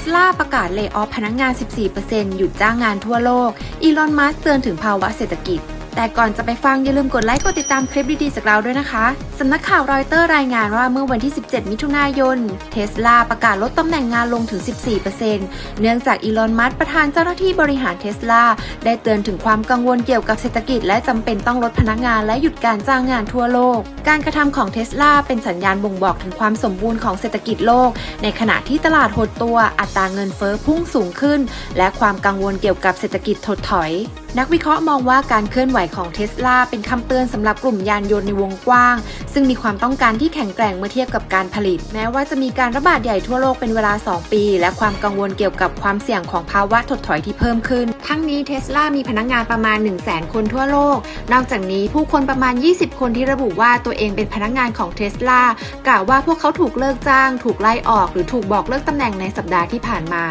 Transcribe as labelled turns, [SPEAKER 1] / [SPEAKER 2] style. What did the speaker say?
[SPEAKER 1] สลาประกาศเลิกออฟพนักงาน 14%หยุดจ้างงานทั่วโลก อีลอน มัสเตือนถึงภาวะเศรษฐกิจ แต่ก่อนจะไปฟังอย่าลืมกดไลค์กดติดตามคลิปดีๆจากเราด้วยนะคะสำนักข่าวรอยเตอร์รายงานว่าเมื่อวันที่ 17 มิถุนายน เทสลาประกาศลดตำแหน่งงานลงถึง 14%เนื่องจากอีลอน มัสประธานเจ้าหน้าที่บริหารเทสลาได้เตือนถึงความกังวลเกี่ยวกับเศรษฐกิจ และจำเป็นต้องลดพนักงานและหยุดการจ้างงานทั่วโลก การกระทำของเทสลาเป็นสัญญาณบ่งบอกถึงความสมบูรณ์ของเศรษฐกิจโลก ในขณะที่ตลาดหดตัว อัตราเงินเฟ้อพุ่งสูงขึ้น และความกังวลเกี่ยวกับเศรษฐกิจถดถอยนักวิเคราะห์มองว่าการเคลื่อนไหวของเทสลาเป็นคำเตือนสำหรับกลุ่มยานยนต์ในวงกว้าง ซึ่งมีความต้องการที่แข็งแกร่งเมื่อเทียบกับการผลิต แม้ว่าจะมีการระบาดใหญ่ทั่วโลกเป็นเวลา 2 ปี และความกังวลเกี่ยวกับความเสี่ยงของภาวะถดถอยที่เพิ่มขึ้น ทั้งนี้เทสลามีพนักงานประมาณ 1 0 0 0 0แคนทั่วโลก นอกจากนี้ผู้คนประมาณ 20 คนที่ระบุว่าตัวเองเป็นพนักงานของเทสลากล่าวว่าพวกเขาถูกเลิกจ้าง ถูกไล่ออก หรือถูกบอกเลิกตำแหน่งในสัปดาห์ที่ผ่านมา